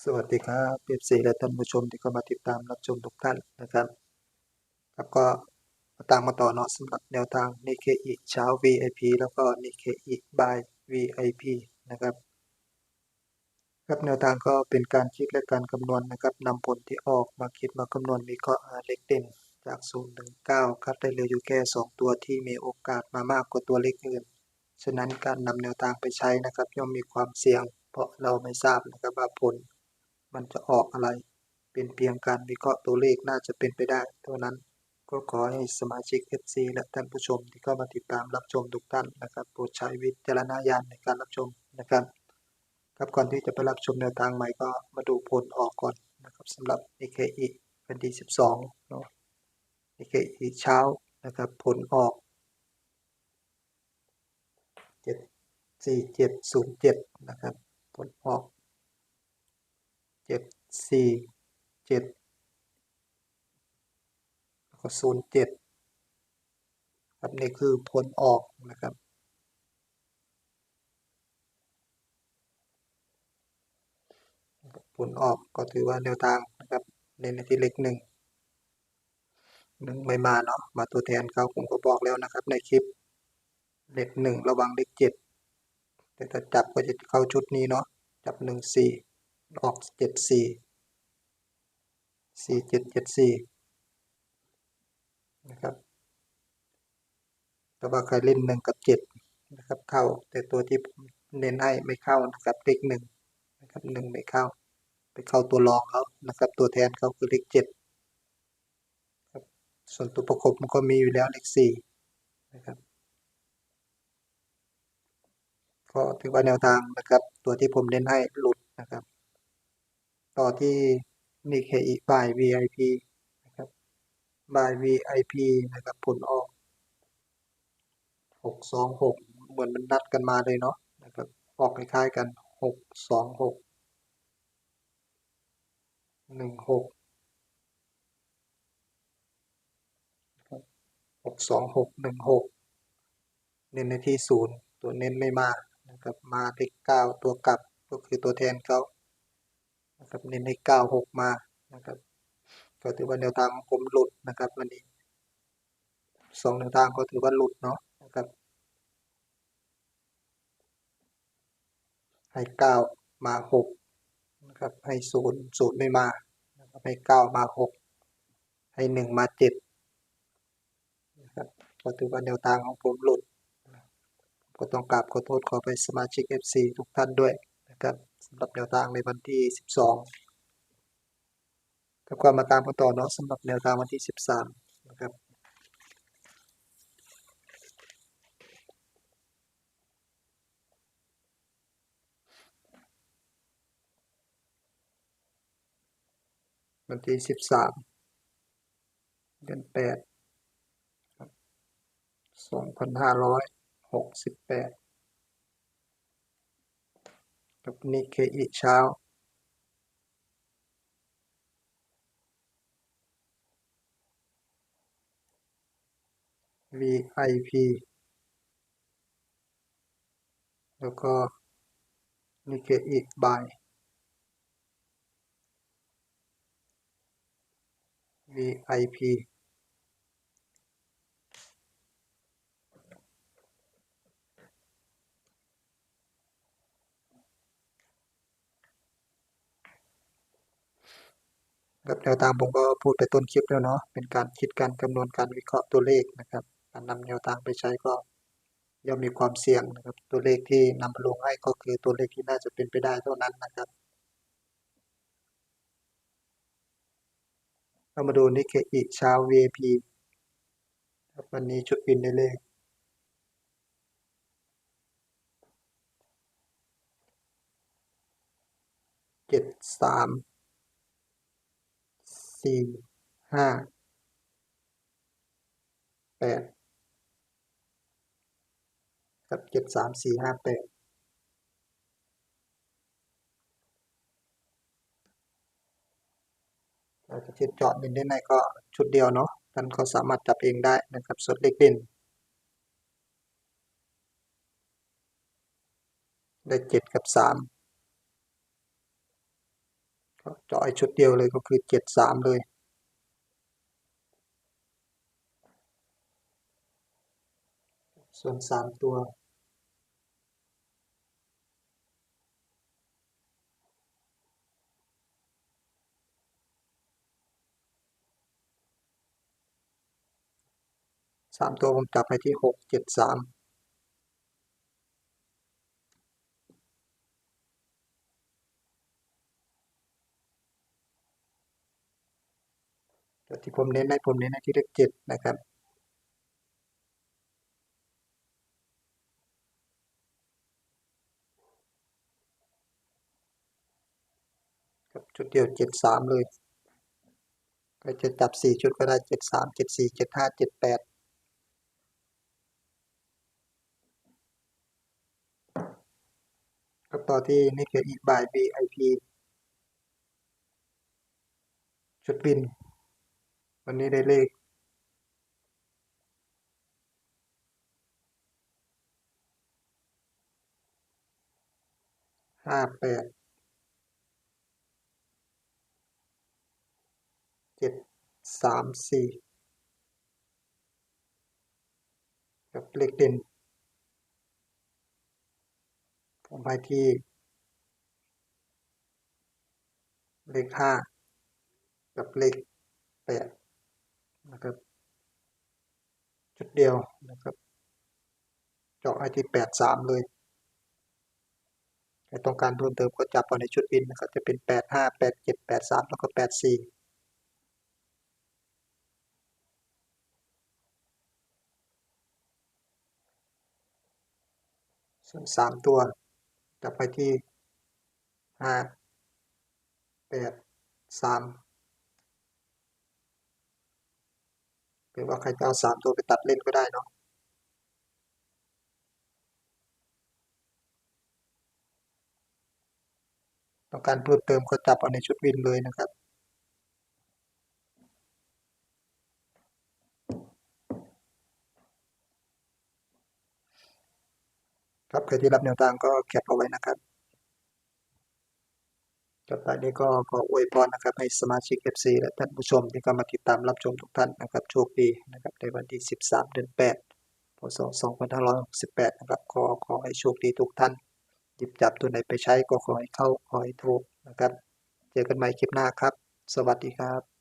สวัสดีครับเอฟซีและท่านผู้ชมที่เข้ามาติดตามรับชมทุกท่านนะครับครับก็มาตามมาต่อเนาะสำหรับแนวทางนิเคอิเช้า VIP แล้วก็นิเคอิบาย VIP นะครับครับแนวทางก็เป็นการคิดและการคำนวณนะครับนำผลที่ออกมาคิดมาคำนวณวิเคราะห์หาเลขเด่นจาก0ถึง9ครับได้เหลืออยู่แค่ 2 ตัวที่มีโอกาสมามากกว่าตัวเลขอื่น ฉะนั้นการนำแนวทางไปใช้นะครับย่อมมีความเสี่ยง เพราะเราไม่ทราบนะครับว่าผล มันจะออกอะไร เป็นเพียงการวิเคราะห์ตัวเลขน่าจะเป็นไปได้ เท่านั้นก็ขอให้สมาชิก FC และท่านผู้ชมที่เข้ามาติดตามรับชมทุกท่านนะครับโปรดใช้วิจารณญาณในการรับชมนะครับครับก่อนที่จะไปรับชมแนวทางใหม่ก็มาดูผลออกก่อนนะครับสำหรับ NKE วันที่ 12เนาะ NKE เช้านะครับผลออก 74707 นะครับ ผลออก เจ็ด สี่เจ็ดแล้วก็ศูนย์เจ็ดครับนี่คือผลออกนะครับผลออกก็ถือว่าแนวทางนะครับเน้นในที่เลขหนึ่งหนึ่งไม่มาเนาะมาตัวแทนเขาผมก็บอกแล้วนะครับ ในคลิปเลขหนึ่งระวังเลขเจ็ดแต่ถ้าจับก็จะเข้าชุดนี้เนาะจับหนึ่งสี่ออกเจ็ดสี่ สี่เจ็ดเจ็ดสี่นะครับ แต่ว่าใครเล่นหนึ่งกับเจ็ดนะครับ เข้า แต่ตัวที่ผมเน้นให้ไม่เข้านะครับเลขหนึ่งนะครับหนึ่งไม่เข้า ไปเข้าตัวรองเขานะครับ ตัวแทนเขาคือเลขเจ็ดครับส่วนตัวประกบมันก็มีอยู่แล้วเลขสี่นะครับก็ถือว่าแนวทางนะครับ ตัวที่ผมเน้นให้หลุดนะครับ ต่อที่ นิเคอีบาย VIP นะครับบาย VIP นะครับผลออกหกสองหกเหมือนมันนัดกันมาเลยเนาะนะครับออกคล้ายๆกันหกสองหกหนึ่งหกหกสองหกหนึ่งหกเน้นในที่ศูนย์ตัวเน้นไม่มานะครับมาเลขเก้าตัวกลับก็คือตัวแทนเขา นะครับเน้นให้เก้าหกมานะครับ ก็ถือว่าแนวทางของผมหลุดนะครับ วันนี้สองแนวทางก็ถือว่าหลุดเนาะนะครับ ให้เก้ามาหกนะครับ ให้ศูนย์ศูนย์ไม่มานะครับให้เก้ามาหกให้หนึ่งมาเจ็ดนะครับก็ถือว่าแนวทางของผมหลุดก็ต้องกราบขอโทษขอไปสมาชิก FC ทุกท่านด้วยนะครับำหรับแนวทางในวันที่ 12ครับก็มาตามกันต่อเนาะสำหรับแนวทางวันที่ 13 นะครับวันที่13เดือน8ครับ2568 กับนิเคอิเช้า VIP แล้วก็นิเคอิบาย VIP ครับแนวทางผมก็พูดไปต้นคลิปแล้วเนาะเป็นการคิดการคำนวณการวิเคราะห์ตัวเลขนะครับการนำแนวทางไปใช้ก็ย่อมมีความเสี่ยงนะครับ ตัวเลขที่นำมาลงให้ก็คือตัวเลขที่น่าจะเป็นไปได้เท่านั้นนะครับเรามาดูนิเคอิเช้า VIP ครับวันนี้ชุดบินได้เลขเจ็ดสาม สี่ห้าแปดครับเจ็ดสามสี่ห้าแปดเราจะเทียบเจาะด่นได้ในก็ชุดเดียวเนาะท่านก็สามารถจับเองได้นะครับส่วนเลขเด่นได้เจ็ดกับสาม เจาะไอ้ชุดเดียวเลยก็คือเจ็ดสามเลยส่วนสามตัว สามตัวผมจับไปที่หกเจ็ดสาม ที่ผมเน้นให้ผมเน้นให้ที่เลขเจ็ดนะครับครับชุดเดียวเจ็ดสามเลย ก็จะจับสี่ชุดก็ได้เจ็ดสามเจ็ดสี่เจ็ดห้าเจ็ดแปดครับต่อที่นี่คืออีกบาย VIP ชุดบิน วันนี้ได้เลข ห้าแปด เจ็ดสามสี่กับเลขเด่นผมไปที่ เลขห้ากับเลขแปด นะครับจุดเดียวนะครับเจาะไอที่แปดสามเลยใครต้องการเพิ่มเติมก็จับเอาในชุดบินนะครับ จะเป็นแปดห้าแปดเจ็ดแปดสามแล้วก็แปดสี่ส่วนสามตัวจับไปที่ห้าแปดสาม หรือว่าใครจะเอาสามตัวไปตัดเล่นก็ได้เนาะต้องการเพิ่มเติมก็จับเอาในชุดวินเลยนะครับครับใครที่รับแนวทางก็แคปเอาไว้นะครับ ต่อไปนี้ก็ขออวยพรนะครับให้สมาชิก FC และท่านผู้ชมที่เข้ามาติดตามรับชมทุกท่านนะครับโชคดีนะครับในวันที่ 13 เดือน 8 พศ 2568 นะครับขอขอให้โชคดีทุกท่าน หยิบจับตัวไหนไปใช้ก็ขอให้เข้าขอให้ถูกนะครับ เจอกันใหม่คลิปหน้าครับ สวัสดีครับ